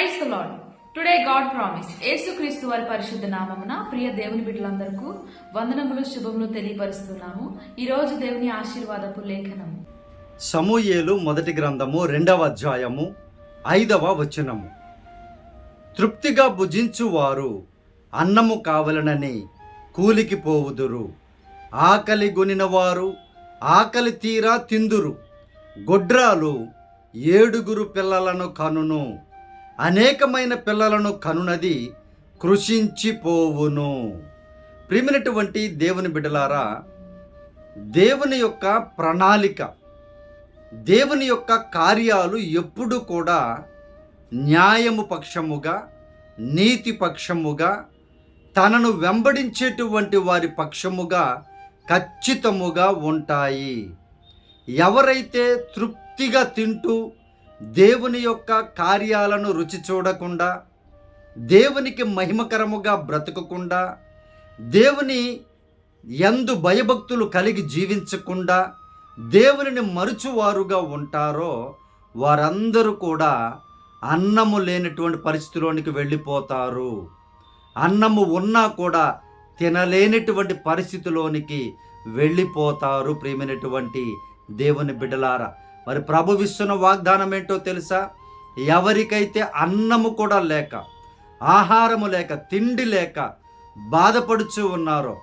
Praise the Lord today God promise యేసుక్రీస్తు వారి పరిశుద్ధ నామమున ప్రియ దేవుని బిడ్డలందరకు వందనములు శుభములు తెలియపరుస్తున్నాము. ఈ రోజు దేవుని ఆశీర్వాదపు లేఖనము. సమూయేలు మొదటి గ్రంథము రెండవ అధ్యాయము ఐదవ వచనము. తృప్తిగా భుజించువారు అన్నము కావలనని కూలికి పోవుదురు. ఆకలి గొనినవారు ఆకలి తీరా తిందురు. గొడ్రాలు ఏడుగురు పిల్లలను కనును. అనేకమైన పిల్లలను కనునది కృషించిపోవును. ప్రిమినటువంటి దేవుని బిడ్డలారా దేవుని యొక్క ప్రణాళిక దేవుని యొక్క కార్యాలు ఎప్పుడు కూడా న్యాయము పక్షముగా నీతి పక్షముగా తనను వెంబడించేటువంటి వారి పక్షముగా ఖచ్చితముగా ఉంటాయి. ఎవరైతే తృప్తిగా తింటూ దేవుని యొక్క కార్యాలను రుచి చూడకుండా దేవునికి మహిమకరముగా బ్రతకకుండా దేవుని ఎందు భయభక్తులు కలిగి జీవించకుండా దేవునిని మరుచువారుగా ఉంటారో వారందరూ కూడా అన్నము లేనటువంటి పరిస్థితిలోనికి వెళ్ళిపోతారు. అన్నము ఉన్నా కూడా తినలేనటువంటి పరిస్థితిలోనికి వెళ్ళిపోతారు ప్రియమైనటువంటి దేవుని బిడ్డలారా. మరి ప్రభు ఇస్తున్న వాగ్దానం ఏంటో తెలుసా? ఎవరికైతే అన్నము కూడా లేక ఆహారము లేక తిండి లేక బాధపడుచు ఉన్నారో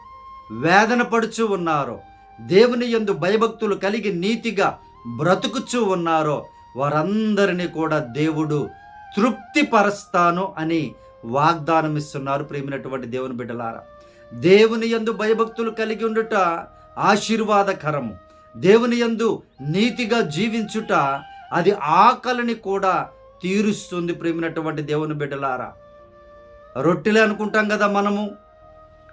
వేదన పడుచు ఉన్నారో దేవుని యందు భయభక్తులు కలిగి నీతిగా బ్రతుకుచూ ఉన్నారో వారందరినీ కూడా దేవుడు తృప్తిపరుస్తాను అని వాగ్దానం ఇస్తున్నారు ప్రేమినటువంటి దేవుని బిడ్డలారా. దేవుని యందు భయభక్తులు కలిగి ఉండుట ఆశీర్వాదకరము. దేవుని యందు నీతిగా జీవించుట అది ఆకలిని కూడా తీరుస్తుంది ప్రేమినటువంటి దేవుని బిడ్డలారా. రొట్టెలే అనుకుంటాం కదా మనము.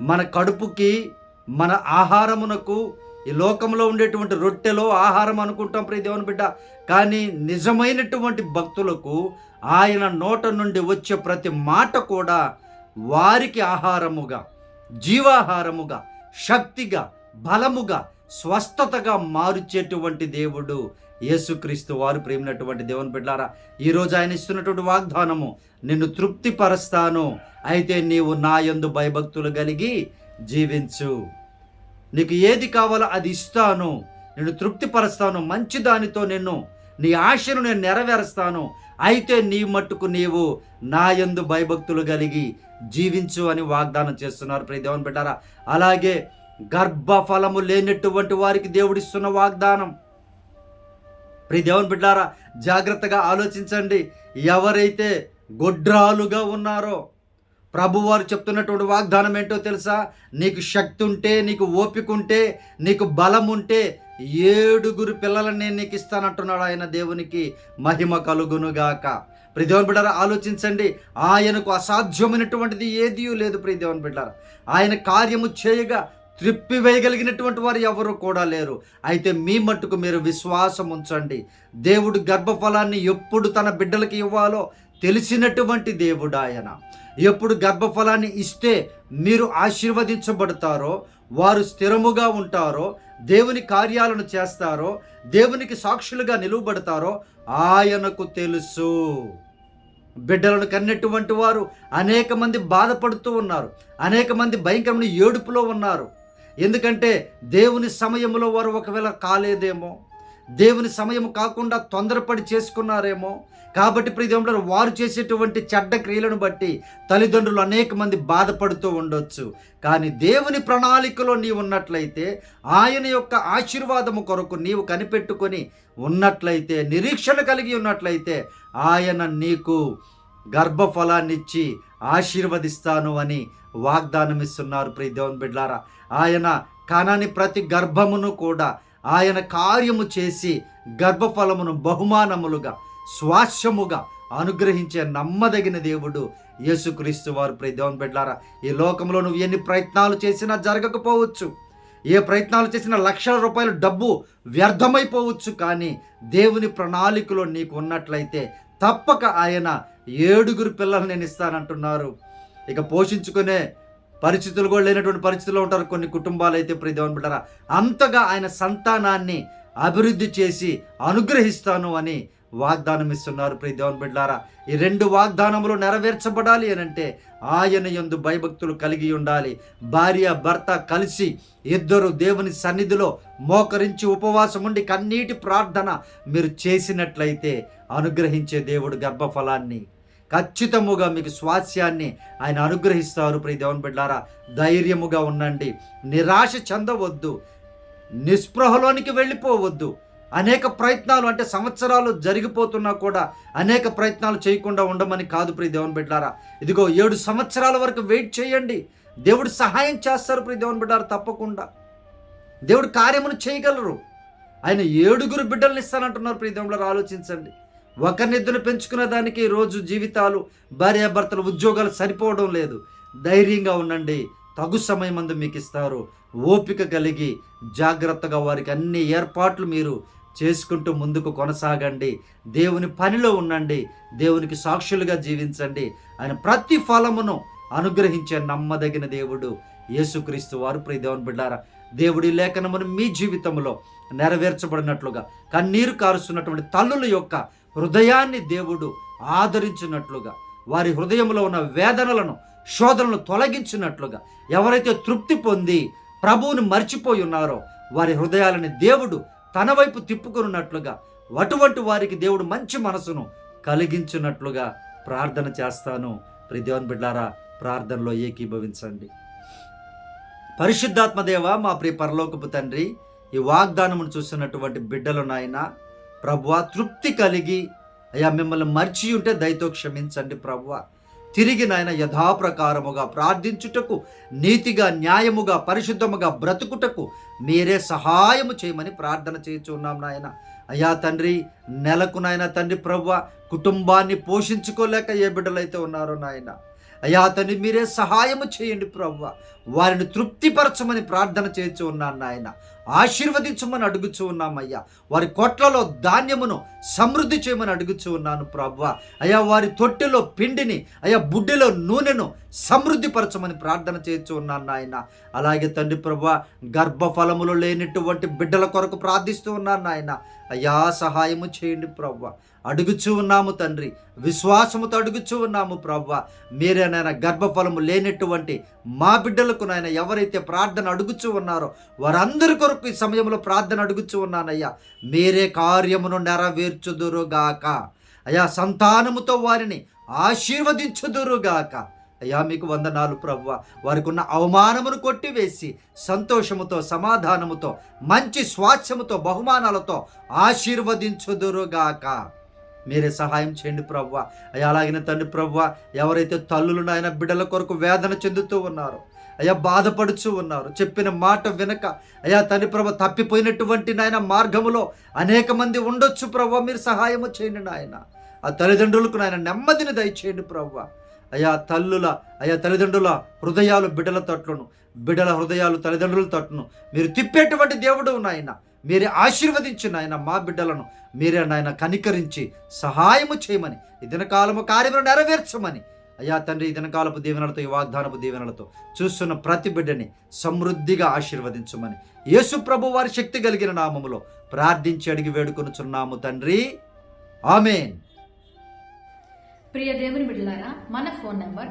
మన కడుపుకి మన ఆహారమునకు ఈ లోకంలో ఉండేటువంటి రొట్టెలో ఆహారం అనుకుంటాం ప్రియ దేవుని బిడ్డ. కానీ నిజమైనటువంటి భక్తులకు ఆయన నోట నుండి వచ్చే ప్రతి మాట కూడా వారికి ఆహారముగా జీవాహారముగా శక్తిగా బలముగా స్వస్థతగా మార్చేటువంటి దేవుడు యేసుక్రీస్తు వారు ప్రేమినటువంటి దేవుని బిడ్డారా ఈరోజు ఆయన ఇస్తున్నటువంటి వాగ్దానము నిన్ను తృప్తిపరుస్తాను అయితే నీవు నా యందు భయభక్తులు కలిగి జీవించు. నీకు ఏది కావాలో అది ఇస్తాను. నేను తృప్తిపరుస్తాను మంచి దానితో నిన్ను నీ ఆశను నేను నెరవేరుస్తాను. అయితే నీ మట్టుకు నీవు నా యందు భయభక్తులు కలిగి జీవించు అని వాగ్దానం చేస్తున్నారు. ప్రియ దేవుని బిడ్డారా అలాగే గర్భఫలము లేనటువంటి వారికి దేవుడిస్తున్న వాగ్దానం. ప్రీ దేవుని బిడ్డారా జాగ్రత్తగా ఆలోచించండి. ఎవరైతే గొడ్రాలుగా ఉన్నారో ప్రభువారు చెప్తున్నటువంటి వాగ్దానం ఏంటో తెలుసా? నీకు శక్తి ఉంటే నీకు ఓపిక ఉంటే నీకు బలం ఉంటే ఏడుగురు పిల్లలను నేను నీకు ఇస్తానంటున్నాడు ఆయన దేవునికి మహిమ కలుగునుగాక. ప్రియదేవన్ బిడ్డారా ఆలోచించండి. ఆయనకు అసాధ్యమైనటువంటిది ఏదీ లేదు ప్రియదేవన్ బిడ్డారా. ఆయన కార్యము చేయగా త్రిప్పి వేయగలిగినటువంటి వారు ఎవరు కూడా లేరు. అయితే మీ మట్టుకు మీరు విశ్వాసం ఉంచండి. దేవుడు గర్భఫలాన్ని ఎప్పుడు తన బిడ్డలకి ఇవ్వాలో తెలిసినటువంటి దేవుడు ఆయన. ఎప్పుడు గర్భఫలాన్ని ఇస్తే మీరు ఆశీర్వదించబడతారో వారు స్థిరముగా ఉంటారో దేవుని కార్యాలను చేస్తారో దేవునికి సాక్షులుగా నిలువబడతారో ఆయనకు తెలుసు. బిడ్డలను కన్నటువంటి వారు అనేక మంది బాధపడుతూ ఉన్నారు. అనేక మంది భయంకరమైన ఏడుపులో ఉన్నారు. ఎందుకంటే దేవుని సమయంలో వారు ఒకవేళ కాలేదేమో దేవుని సమయం కాకుండా తొందరపడి చేసుకున్నారేమో కాబట్టి ప్రియదేవుడు వారు చేసేటువంటి చెడ్డ క్రియలను బట్టి తల్లిదండ్రులు అనేక మంది బాధపడుతూ ఉండొచ్చు. కానీ దేవుని ప్రణాళికలో నీవు ఉన్నట్లయితే ఆయన యొక్క ఆశీర్వాదము కొరకు నీవు కనిపెట్టుకొని ఉన్నట్లయితే నిరీక్షణ కలిగి ఉన్నట్లయితే ఆయన నీకు గర్భఫలాన్నిచ్చి ఆశీర్వదిస్తాను అని వాగ్దానం ఇస్తున్నారు ప్రియ దేవుని బిడ్లారా. ఆయన కనని ప్రతి గర్భమును కూడా ఆయన కార్యము చేసి గర్భఫలమును బహుమానములుగా స్వాస్యముగా అనుగ్రహించే నమ్మదగిన దేవుడు యేసుక్రీస్తు వారు ప్రియ దేవుని బిడ్లారా. ఈ లోకంలో నువ్వు ఎన్ని ప్రయత్నాలు చేసినా జరగకపోవచ్చు. ఏ ప్రయత్నాలు చేసినా లక్షల రూపాయల డబ్బు వ్యర్థమైపోవచ్చు కానీ దేవుని ప్రణాళికలో నీకు ఉన్నట్లయితే తప్పక ఆయన ఏడుగురు పిల్లలు నేను ఇస్తానంటున్నారు. ఇక పోషించుకునే పరిస్థితులు కూడా లేనటువంటి పరిస్థితుల్లో ఉంటారు కొన్ని కుటుంబాలు అయితే ప్రియదేవన్ బిడ్డారా. అంతగా ఆయన సంతానాన్ని అభివృద్ధి చేసి అనుగ్రహిస్తాను అని వాగ్దానం ఇస్తున్నారు ప్రియ బిడ్డారా ఈ రెండు వాగ్దానములు నెరవేర్చబడాలి అని అంటే ఆయన యందు భయభక్తులు కలిగి ఉండాలి. భార్య భర్త కలిసి ఇద్దరు దేవుని సన్నిధిలో మోకరించి ఉపవాసం ఉండి కన్నీటి ప్రార్థన మీరు చేసినట్లయితే అనుగ్రహించే దేవుడు గర్భఫలాన్ని ఖచ్చితముగా మీకు స్వాస్యాన్ని ఆయన అనుగ్రహిస్తారు. ప్రియ దేవుని బిడ్డారా ధైర్యముగా ఉండండి. నిరాశ చెందవద్దు. నిస్పృహలోనికి వెళ్ళిపోవద్దు. అనేక ప్రయత్నాలు అంటే సంవత్సరాలు జరిగిపోతున్నా కూడా అనేక ప్రయత్నాలు చేయకుండా ఉండమని కాదు ప్రియ దేవుని బిడ్డారా ఇదిగో ఏడు సంవత్సరాల వరకు వెయిట్ చేయండి. దేవుడు సహాయం చేస్తారు ప్రియ దేవుని బిడ్డారా తప్పకుండా. దేవుడు కార్యమును చేయగలరు. ఆయన ఏడుగురు బిడ్డల్ని ఇస్తానంటున్నారు ప్రియ దేవుడు ఆలోచించండి. ఒకరినిద్దరు పెంచుకునే దానికి రోజు జీవితాలు భార్యాభర్తల ఉద్యోగాలు సరిపోవడం లేదు. ధైర్యంగా ఉండండి. తగు సమయం అందు మీకు ఇస్తారు. ఓపిక కలిగి జాగ్రత్తగా వారికి అన్ని ఏర్పాట్లు మీరు చేసుకుంటూ ముందుకు కొనసాగండి. దేవుని పనిలో ఉండండి. దేవునికి సాక్షులుగా జీవించండి ఆయన ప్రతి ఫలమును అనుగ్రహించే నమ్మదగిన దేవుడు యేసుక్రీస్తు వారు. ప్రియ దేవుని బిడ్డారా దేవుడి లేఖనమును మీ జీవితంలో నెరవేర్చబడినట్లుగా కన్నీరు కారుస్తున్నటువంటి తల్లుల యొక్క హృదయాన్ని దేవుడు ఆదరించినట్లుగా వారి హృదయంలో ఉన్న వేదనలను శోధనలు తొలగించినట్లుగా ఎవరైతే తృప్తి పొంది ప్రభువుని మర్చిపోయి ఉన్నారో వారి హృదయాలని దేవుడు తన వైపు తిప్పుకున్నట్లుగా అటువంటి వారికి దేవుడు మంచి మనసును కలిగించినట్లుగా ప్రార్థన చేస్తాను. ప్రిదేవన్ బిడ్డారా ప్రార్థనలో ఏకీభవించండి. పరిశుద్ధాత్మదేవ మా ప్రియ పరలోకపు తండ్రి ఈ వాగ్దానమును చూస్తున్నటువంటి బిడ్డలు నాయన ప్రభువ తృప్తి కలిగి అయ్యా మిమ్మల్ని మర్చి ఉంటే దయతో క్షమించండి ప్రభువ. తిరిగి నాయన యథాప్రకారముగా ప్రార్థించుటకు నీతిగా న్యాయముగా పరిశుద్ధముగా బ్రతుకుటకు మీరే సహాయము చేయమని ప్రార్థన చేయుచున్నాం నాయన. అయ్యా తండ్రి నెలకు నాయన తండ్రి ప్రభువ కుటుంబాన్ని పోషించుకోలేక ఏ బిడ్డలైతే ఉన్నారో నాయన అయ్యా తండ్రి మీరే సహాయము చేయండి ప్రవ్వ. వారిని తృప్తిపరచమని ప్రార్థన చేయించు ఉన్నాను నాయన. ఆశీర్వదించమని అడుగుచూ ఉన్నామయ్యా. వారి కొట్లలో ధాన్యమును సమృద్ధి చేయమని అడుగుచూ ఉన్నాను ప్రవ్వ అయ్యా వారి తొట్టెలో పిండిని అయ్యా బుడ్డిలో నూనెను సమృద్ధిపరచమని ప్రార్థన చేయొచ్చు ఉన్నాను నాయన. అలాగే తండ్రి ప్రభు గర్భఫలములు లేనటువంటి బిడ్డల కొరకు ప్రార్థిస్తూ ఉన్నాను నాయన. అయ్యా సహాయము చేయండి ప్రవ్వ అడుగుచూ ఉన్నాము తండ్రి. విశ్వాసముతో అడుగుచూ ఉన్నాము ప్రవ్వ మీరేనైనా గర్భఫలము లేనటువంటి మా బిడ్డలకు నాయన ఎవరైతే ప్రార్థన అడుగుచూ ఉన్నారో వారందరి కొరకు ఈ సమయంలో ప్రార్థన అడుగుచు ఉన్నానయ్యా. మీరే కార్యమును నెరవేర్చుదురుగాక. అయ్యా సంతానముతో వారిని ఆశీర్వదించుదురుగాక. అయ్యా మీకు వందనాలు ప్రవ్వ వారికి ఉన్న అవమానమును కొట్టివేసి సంతోషముతో సమాధానముతో మంచి స్వాస్థ్యముతో బహుమానాలతో ఆశీర్వదించుదురుగాక. మీరే సహాయం చేయండి ప్రవ్వ అయ్యా అలాగిన తండ్రి ప్రవ్వ ఎవరైతే తల్లులు నాయన బిడ్డల కొరకు వేదన చెందుతూ ఉన్నారో అయ్యా బాధపడుచు ఉన్నారు. చెప్పిన మాట వినక. అయ్యా తల్లి ప్రభ తప్పిపోయినటువంటి నాయన మార్గములో అనేక మంది ఉండొచ్చు ప్రవ్వ మీరు సహాయము చేయండి నాయన. ఆ తల్లిదండ్రులకు నాయన నెమ్మదిని దయచేయండి ప్రవ్వ అయా తల్లుల అయా తల్లిదండ్రుల హృదయాలు బిడ్డల తట్లును. బిడ్డల హృదయాలు తల్లిదండ్రుల తట్టును మీరు తిప్పేటువంటి దేవుడు నాయన. మీరే ఆశీర్వదించి నాయన మా బిడ్డలను మీరే నాయన కనికరించి సహాయము చేయమని ఇదిన దినకాలము కార్యములు నెరవేర్చమని అయ్యా తండ్రి ఈ దినకాలపు దీవెనలతో ఈ వాగ్దానపు దీవెనలతో చూస్తున్న ప్రతి బిడ్డని సమృద్ధిగా ఆశీర్వదించమని యేసు ప్రభు వారి శక్తి కలిగిన నామములో ప్రార్థించి అడిగి వేడుకొనుచున్నాము తండ్రి. ఆమెన్. ప్రియ దేవుని బిడ్డలారా మన phone number